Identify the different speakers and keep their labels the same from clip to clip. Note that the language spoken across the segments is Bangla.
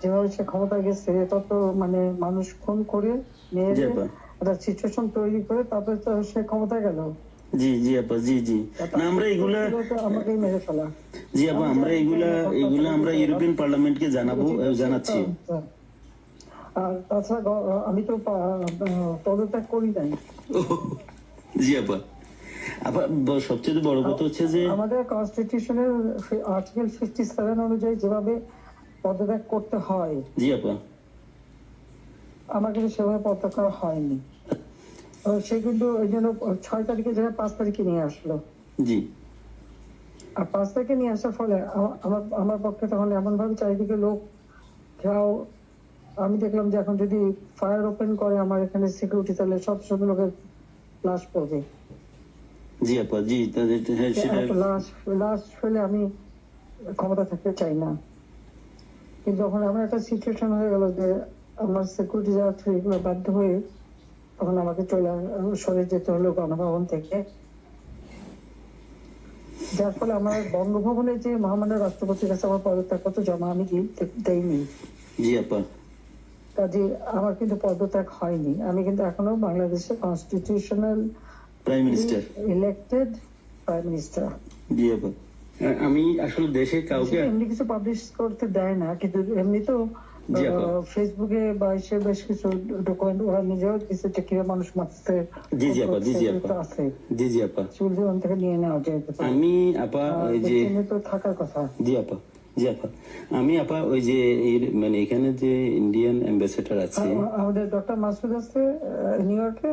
Speaker 1: যেভাবে সে ক্ষমতা গেছে তত মানে মানুষ খুন করে মেরে একটা সিচুয়েশন তৈরি করে তারপরে তো সে ক্ষমতায় গেল।
Speaker 2: জি জি আপা জি জি। না আমরা এগুলা
Speaker 1: আমাকেই মেরে ফেলা।
Speaker 2: জি আপা আমরা এগুলা এগুলা আমরা ইউরোপিয়ান পার্লামেন্টকে জানাব জানাচ্ছি।
Speaker 1: আর তাছাড়া আমি তো পদত্যাগ করি নাই।
Speaker 2: জি আপা ব- সবচেয়ে বড় কথা হচ্ছে যে
Speaker 1: আমাদের কনস্টিটিউশনের আর্টিকেল ফিফটি সেভেন অনুযায়ী যেভাবে পদত্যাগ করতে হয়
Speaker 2: জি আপা।
Speaker 1: আমার সেভাবে পদত্যাগ করা হয়নি। সে কিন্তু ওই জন্য ছয় তারিখে পাঁচ তারিখে নিয়ে আসলো।
Speaker 2: জি।
Speaker 1: আর পাঁচ তারিখে নিয়ে আসার ফলে আমার আমার পক্ষে তখন এমন ভাবে চারিদিকে লোক ঘেরাও আমি দেখলাম যে এখন যদি ফায়ার ওপেন করে আমার এখানে সিকিউরিটি তাহলে সব সব লোকের লাশ পড়বে।
Speaker 2: জি আপা জি তাদের হ্যাঁ
Speaker 1: লাশ ফেলে আমি ক্ষমতা থাকতে চাই না। কিন্তু যখন এমন একটা সিচুয়েশন হয়ে গেল যে আমার সিকিউরিটি থেকে এগুলো বাধ্য হয়ে তখন আমাকে চলে সরে যেতে হলো গণভবন থেকে। যার ফলে আমার বঙ্গভবনে যে মহামান্য রাষ্ট্রপতির কাছে আমার পদত্যাগ পদত্যাগপত্র জমা আমি দি- দেইনি।
Speaker 2: জি আপা।
Speaker 1: কাজে আমার কিন্তু পদত্যাগ হয়নি। আমি কিন্তু এখনও বাংলাদেশের constitutional
Speaker 2: prime minister
Speaker 1: elected prime minister
Speaker 2: জি আপা আমি আসলে দেশে কাউকে
Speaker 1: এমনি কিছু পাবলিশ করতে দেয় না কিন্তু এমনি তো
Speaker 2: আপা।
Speaker 1: ফেসবুকে বা এসে বেশ কিছু ডকুমেন্ট ওরা নিজেও দিচ্ছে যে কীভাবে মানুষ মারছে
Speaker 2: জি, জি, আপা, জি, জি, আপা। জি জি আপা।
Speaker 1: ওখান থেকে নিয়ে নেওয়া যায়।
Speaker 2: আমি আপা যে
Speaker 1: তো থাকার কথা।
Speaker 2: জি আপা জি আপা। আমি আপা ওই যে মানে এখানে যে ইন্ডিয়ান অ্যাম্বাসেডার আছে
Speaker 1: আমাদের ডক্টর মাসুদ আছে আহ, নিউ ইয়র্কে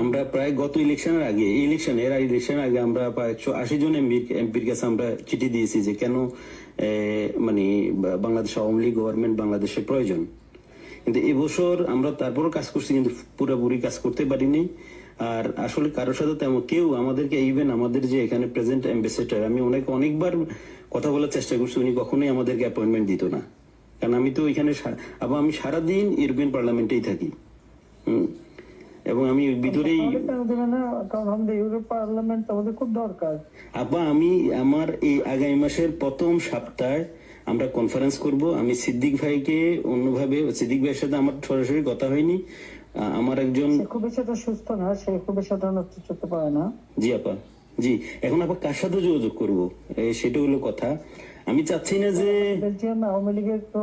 Speaker 2: আমরা প্রায় গত ইলেকশনের আগে ইলেকশন এর ইলেকশনের আগে আমরা প্রায় একশো আশি জন এমপির কাছে আমরা চিঠি দিয়েছি যে কেন মানে বাংলাদেশ আওয়ামী লীগ গভর্নমেন্ট বাংলাদেশের প্রয়োজন। কিন্তু এবছর আমরা তারপরও কাজ করছি, কিন্তু পুরোপুরি কাজ করতে পারিনি। আর আসলে কারোর সাথে তেমন কেউ আমাদেরকে ইভেন আমাদের যে এখানে প্রেজেন্ট অ্যাম্বাসেডার আমি অনেক অনেকবার কথা বলার চেষ্টা করছি, উনি কখনোই আমাদেরকে অ্যাপয়েন্টমেন্ট দিত না। কারণ আমি তো এখানে আবার আমি সারাদিন ইউরোপিয়ান পার্লামেন্টেই থাকি। এবং আমি ভিতরেই
Speaker 1: ইউরোপ পার্লামেন্ট আমাদের খুব দরকার।
Speaker 2: আপা আমি আমার এই আগামী মাসের প্রথম সপ্তাহে আমরা কনফারেন্স করব। আমি সিদ্দিক ভাইকে অন্যভাবে সিদ্দিক ভাইয়ের সাথে আমার সরাসরি কথা হয়নি। আমার একজন
Speaker 1: খুব বেশি সুস্থ না সে খুব বেশি করতে পারে না।
Speaker 2: জি আপা জি এখন আপা কার সাথে যোগাযোগ করব? সেটা হলো কথা। আমি চাচ্ছি না যে
Speaker 1: বেলজিয়াম আওয়ামী লীগের তো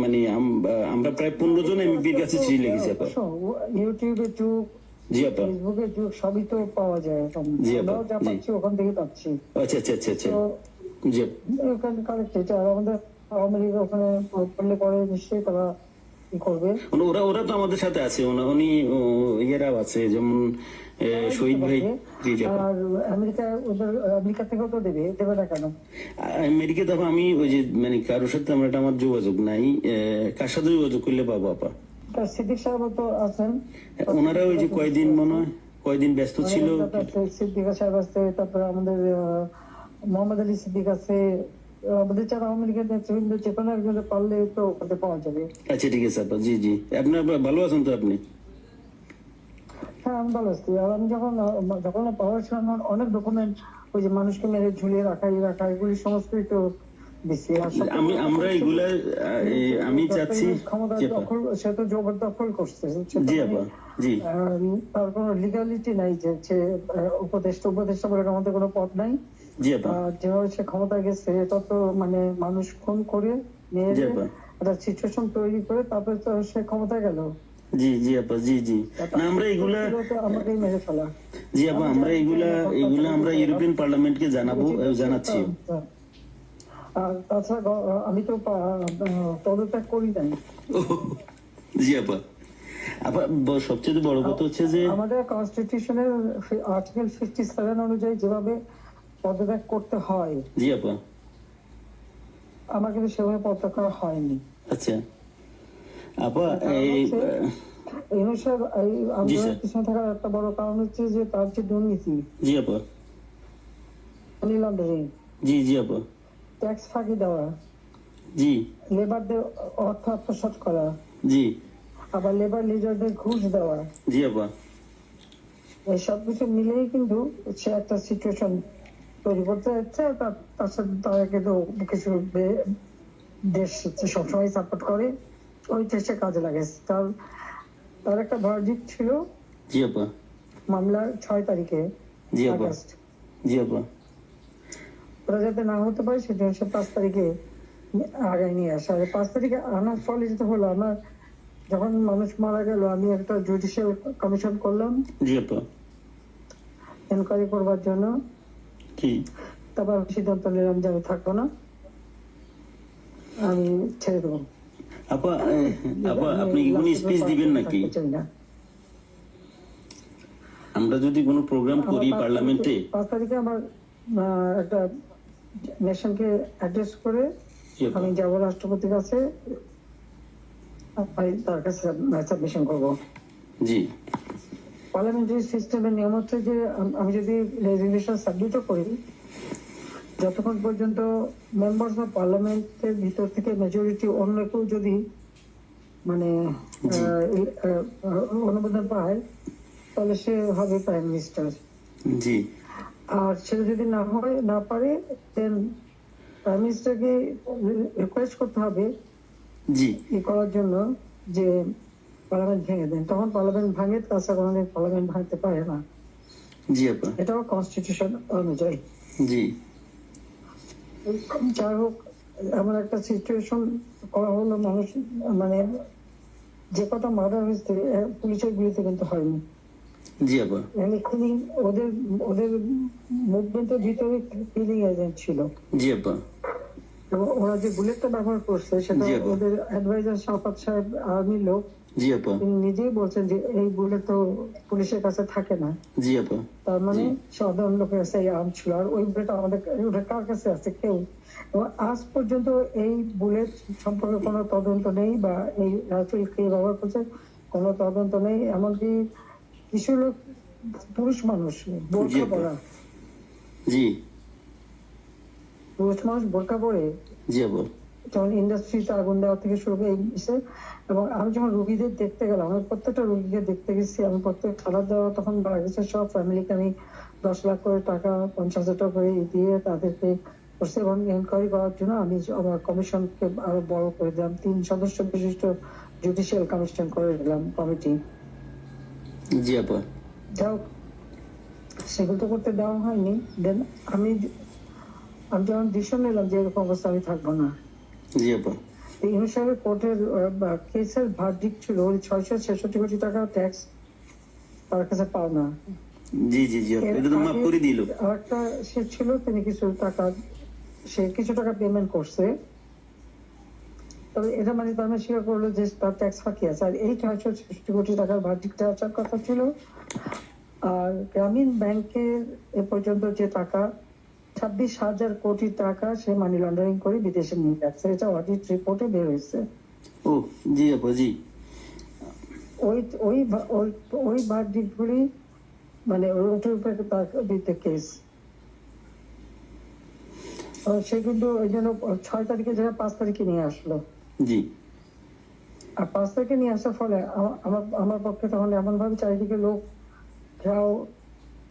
Speaker 2: মানে আমরা প্রায় পনেরো জন এমপির কাছে চিঠি লিখেছি আপা
Speaker 1: ইউটিউবে যুগ
Speaker 2: জি আপা।
Speaker 1: ফেসবুকে যুগ সবই তো পাওয়া যায় এখন।
Speaker 2: জি আপা,
Speaker 1: যা পাচ্ছি ওখান থেকে পাচ্ছি।
Speaker 2: আচ্ছা আচ্ছা আচ্ছা আচ্ছা। জি
Speaker 1: ওখানে কারেক্ট এটা আমাদের আওয়ামী লীগ ওখানে করলে পরে নিশ্চয়ই তারা করবে।
Speaker 2: ওরা ওরা তো আমাদের সাথে আছে। উনি ইয়েরাও আছে। যেমন শহীদ ভাই জি জি
Speaker 1: আর আমেরিকা আমেরিকা থেকেও তো দেবে দেবে না কেন?
Speaker 2: আমেরিকা দেখো আমি ওই যে মানে কারোর সাথে আমার এটা আমার যোগাযোগ নাই। কার সাথে যোগাযোগ করলে পাবো আপা?
Speaker 1: সিদ্দিক সাহেব তো আছেন।
Speaker 2: ওনারা ওই যে কয়দিন মনে হয় কয়দিন ব্যস্ত ছিল?
Speaker 1: সিদ্দিকা সাহেব আছে তারপরে আমাদের মোহাম্মদ আলী সিদ্দিক আছে। আমাদের আওয়ামী লীগের নেতৃবৃন্দ যে কোনো একজনে পারলে তো ওখানে পাওয়া যাবে।
Speaker 2: আচ্ছা ঠিক আছে আপা জি জি। আপনার ভালো আছেন তো আপনি?
Speaker 1: হ্যাঁ আমি ভালো আছি। আর আমি যখন যখন পাওয়ার অনেক ডকুমেন্ট ওই যে মানুষকে মেরে ঝুলিয়ে রাখা এই রাখা এগুলি সমস্তই তো দিচ্ছি আর
Speaker 2: আমি আমরা এগুলা আমি চাচ্ছি
Speaker 1: ক্ষমতা সে তো জবরদখল করছে
Speaker 2: জি আপা জি।
Speaker 1: তার কোনো লিগালিটি নাই যে উপদেষ্টা উপদেষ্টা বলে আমাদের কোনো পদ নাই। যেভাবে সে ক্ষমতা গেছে এটা তো মানে মানুষ খুন করে
Speaker 2: নিয়ে
Speaker 1: একটা সিচুয়েশন তৈরি করে তারপরে তো সে ক্ষমতায় গেল।
Speaker 2: জি জি আপা জি জি। না আমরা এগুলা জি আপা আমরা এগুলা এগুলা আমরা ইউরোপিয়ান পার্লামেন্টকে জানাব জানাচ্ছি।
Speaker 1: তাছাড়া আমি তো পদত্যাগ করি নাই।
Speaker 2: জি আপা। আপা সবচেয়ে বড় কথা হচ্ছে যে
Speaker 1: আমাদের কনস্টিটিউশনের আর্টিকেল ফিফটি সেভেন অনুযায়ী যেভাবে পদত্যাগ করতে হয়
Speaker 2: জি আপা।
Speaker 1: আমার কিন্তু সেভাবে পদত্যাগ করা হয়নি।
Speaker 2: আচ্ছা। আপা এই
Speaker 1: এই আন্দোলনের পিছনে থাকার একটা বড় কারণ হচ্ছে যে তার যে দুর্নীতি
Speaker 2: জি আপা
Speaker 1: মানি লন্ডারিং
Speaker 2: জি জি আপা
Speaker 1: ট্যাক্স ফাঁকি দেওয়া।
Speaker 2: জি
Speaker 1: লেবারদের অর্থ আত্মসাৎ করা।
Speaker 2: জি
Speaker 1: আবার লেবার লিডারদের ঘুষ দেওয়া।
Speaker 2: জি আপা
Speaker 1: এই সব কিছু মিলেই কিন্তু সে একটা সিচুয়েশন তৈরি করতে যাচ্ছে। তার তার সাথে তারা কিন্তু কিছু দেশ হচ্ছে সবসময় সাপোর্ট করে। ওই চেষ্টা কাজে লাগে। তার তার একটা ভার্ডিক ছিল
Speaker 2: জি আপা।
Speaker 1: মামলার ছয় তারিখে
Speaker 2: জি আপা। জি আপা।
Speaker 1: ওরা যাতে না হতে পারে সেজন্য সে পাঁচ তারিখে আগায় নিয়ে আসে। আর পাঁচ তারিখে আনার ফলে যেটা হলো আমার যখন মানুষ মারা গেল আমি একটা জুডিশিয়াল কমিশন করলাম।
Speaker 2: জি আপা।
Speaker 1: এনকোয়ারি করবার জন্য।
Speaker 2: কি
Speaker 1: তারপর সিদ্ধান্ত নিলাম যে আমি থাকব না। আমি ছেড়ে দেবো।
Speaker 2: আপা আপা
Speaker 1: আমি
Speaker 2: আপনি কি কোনো স্পিচ দিবেন নাকি আমরা যদি কোনো প্রোগ্রাম করি পার্লামেন্টে
Speaker 1: পাঁচ তারিখে আমার একটা নেশনকে অ্যাড্রেস করে আমি যাব রাষ্ট্রপতির কাছে তার কাছে সাবমিশন করব
Speaker 2: জি
Speaker 1: পার্লামেন্টারি সিস্টেমের নিয়ম হচ্ছে যে আমি যদি রেজিগনেশন সাবমিটও করি যতক্ষণ পর্যন্ত মেম্বার্স অফ পার্লামেন্টের ভিতর থেকে মেজরিটি অন্য কেউ যদি মানে অনুমোদন পায় তাহলে সে হবে প্রাইম মিনিস্টার
Speaker 2: জি।
Speaker 1: আর সেটা যদি না হয় না পারে দেন প্রাইম মিনিস্টারকে রিকোয়েস্ট করতে হবে
Speaker 2: জি।
Speaker 1: ই করার জন্য যে পার্লামেন্ট ভেঙে দেন। তখন পার্লামেন্ট ভাঙে তাছাড়া কোনোদিন পার্লামেন্ট ভাঙতে পারে না।
Speaker 2: জি আপা।
Speaker 1: এটাও কনস্টিটিউশন অনুযায়ী।
Speaker 2: জি।
Speaker 1: যাই হোক এমন একটা সিচুয়েশন করা হলো মানুষ মানে যে কটা মার্ডার হয়েছে পুলিশের গুলিতে কিন্তু হয়নি।
Speaker 2: জি আপা
Speaker 1: মানে খুবই ওদের ওদের মুভমেন্টের ভিতরে ফিলিং এজেন্ট ছিল।
Speaker 2: জি আপা
Speaker 1: এবং ওরা যে বুলেটটা ব্যবহার করছে সেটা ওদের অ্যাডভাইজার শওকত সাহেব আর্মির লোক
Speaker 2: জি আপা।
Speaker 1: নিজেই বলছেন যে এই বুলেট তো পুলিশের কাছে থাকে না।
Speaker 2: জি আপা।
Speaker 1: তার মানে সাধারণ লোকের কাছে এই আর্ম ছিল। আর ওই বুলেট আমাদের ওটা কার কাছে আছে? কেউ। আজ পর্যন্ত এই বুলেট সম্পর্কে কোনো তদন্ত নেই বা এই রাইফেল কে ব্যবহার করছে কোনো তদন্ত নেই। এমনকি কিছু লোক পুরুষ মানুষ বোরখা। পরা।
Speaker 2: জি।
Speaker 1: পুরুষ মানুষ বোরখা পরে যেমন ইন্ডাস্ট্রিতে আগুন দেওয়া থেকে শুরু করে এই এবং আমি যখন রুগীদের দেখতে গেলাম আমি প্রত্যেকটা রুগীকে দেখতে গেছি আমি প্রত্যেক খাবার দেওয়া তখন সব ফ্যামিলিকে আমি দশ লাখ করে টাকা পঞ্চাশ হাজার টাকা করে দিয়ে তাদেরকে করছি এবং এনকোয়ারি করার জন্য আমি আমার কমিশনকে আরও বড় করে দিলাম। তিন সদস্য বিশিষ্ট জুডিশিয়াল কমিশন করে দিলাম কমিটি
Speaker 2: জি আপা
Speaker 1: যাও সেগুলো তো করতে দেওয়া হয়নি। দেন আমি আমি যখন ডিসিশন নিলাম যে এরকম অবস্থা আমি থাকব না।
Speaker 2: জি আপা।
Speaker 1: এই অনুসারে কোর্টের কেসের ভার্ডিক ছিল ওই ছয়শো ছেষট্টি কোটি টাকা ট্যাক্স তার কাছে পাও না।
Speaker 2: জি জি জি এটা তো মাফ করে দিল।
Speaker 1: আরেকটা সে ছিল তিনি কিছু টাকা সে কিছু টাকা পেমেন্ট করছে। তবে এটা মানে তার মানে স্বীকার করল যে তার ট্যাক্স ফাঁকি আছে। আর এই ছয়শো ছেষট্টি কোটি টাকার ভার্ডিকটা আসার কথা ছিল। আর গ্রামীণ ব্যাংকের এ পর্যন্ত যে টাকা ছাব্বিশ হাজার কোটি টাকা সে মানি লন্ডারিং করে বিদেশে নিয়ে যাচ্ছে। এটা অডিট রিপোর্টে বের হয়েছে।
Speaker 2: ও জি আপা জি।
Speaker 1: ওই ওই ওই- মানে ওটার উপরে তার কেস সে কিন্তু ওই জন্য ছয় তারিখে যারা পাঁচ তারিখে নিয়ে আসলো।
Speaker 2: জি।
Speaker 1: আর পাঁচ তারিখে নিয়ে আসার ফলে আমার আমার পক্ষে তখন এমন ভাবে চারিদিকে লোক যাও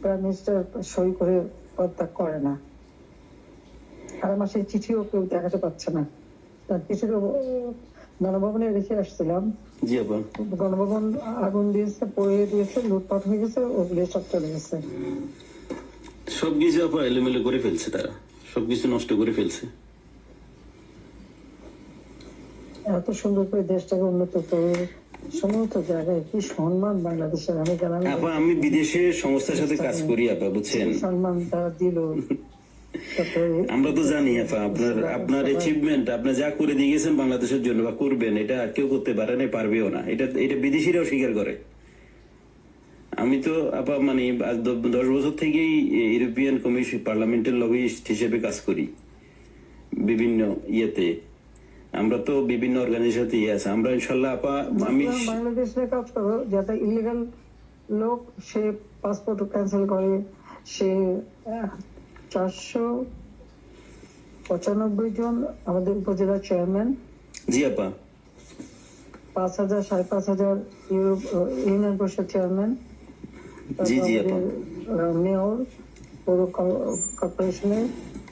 Speaker 1: প্রাইম মিনিস্টার সই করে পদত্যাগ করে না। আর আমার সেই চিঠিও কেউ দেখাতে পারছে না। তার চিঠিও গণভবনে রেখে আসছিলাম। গণভবন আগুন দিয়েছে পড়িয়ে দিয়েছে লুটপাট হয়ে গেছে ওগুলো সব চলে গেছে।
Speaker 2: সবকিছু আপা এলোমেলো করে ফেলছে তারা। সবকিছু নষ্ট করে ফেলছে।
Speaker 1: এত সুন্দর করে দেশটাকে উন্নত করে সমস্ত জায়গায় কি সম্মান বাংলাদেশের? আমি গেলাম
Speaker 2: আপা আমি বিদেশে সংস্থার সাথে কাজ করি আপা বুঝছেন?
Speaker 1: সম্মান তারা দিল?
Speaker 2: আমরা তো জানি আপা আপনার আপনার অ্যাচিভমেন্ট আপনি যা করে দিয়ে গেছেন বাংলাদেশের জন্য বা করবেন এটা কেউ করতে পারে না পারবেও না। এটা এটা বিদেশিরাও স্বীকার করে। আমি তো আপা মানে দশ বছর থেকেই ইউরোপিয়ান কমিশন পার্লামেন্টের লবিস্ট হিসেবে কাজ করি। বিভিন্ন ইয়েতে। আমরা তো বিভিন্ন ইয়ে আছে। আমরা ইনশাল্লাহ আপা আমি
Speaker 1: বাংলাদেশে কাজ যাতে ইলিগাল লোক সে পাসপোর্ট ক্যান্সেল করে সে চারশো পঁচানব্বই জন আমাদের উপজেলা চেয়ারম্যান
Speaker 2: জি আপা।
Speaker 1: পাঁচ হাজার সাড়ে পাঁচ হাজার ইউরোপ ইউনিয়ন পরিষদ চেয়ারম্যান
Speaker 2: জি, জি, আপা।
Speaker 1: মেয়র পৌর কর্পোরেশনের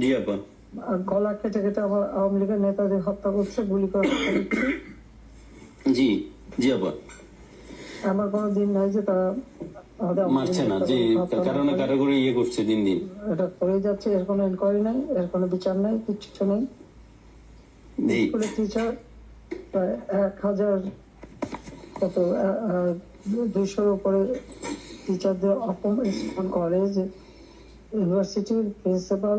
Speaker 2: জি আপা।
Speaker 1: গলা কেটে কেটে আমার আওয়ামী লীগের নেতাদের হত্যা করছে গুলি করে
Speaker 2: জি জি আপা।
Speaker 1: আমার কোনো দিন নাই যে তারা
Speaker 2: মারছে না যে
Speaker 1: লীগের হত্যা না
Speaker 2: কারও না
Speaker 1: করে।
Speaker 2: কারও করে ইয়ে করছে দিন দিন।
Speaker 1: এটা করে যাচ্ছে এর কোনো ইনকোয়ারি নাই এর কোনো বিচার নাই কিচ্ছু নেই। স্কুলের টিচার প্রায় এক হাজার কত দুইশোর উপরে টিচারদের অপমান কলেজ ইউনিভার্সিটির প্রিন্সিপাল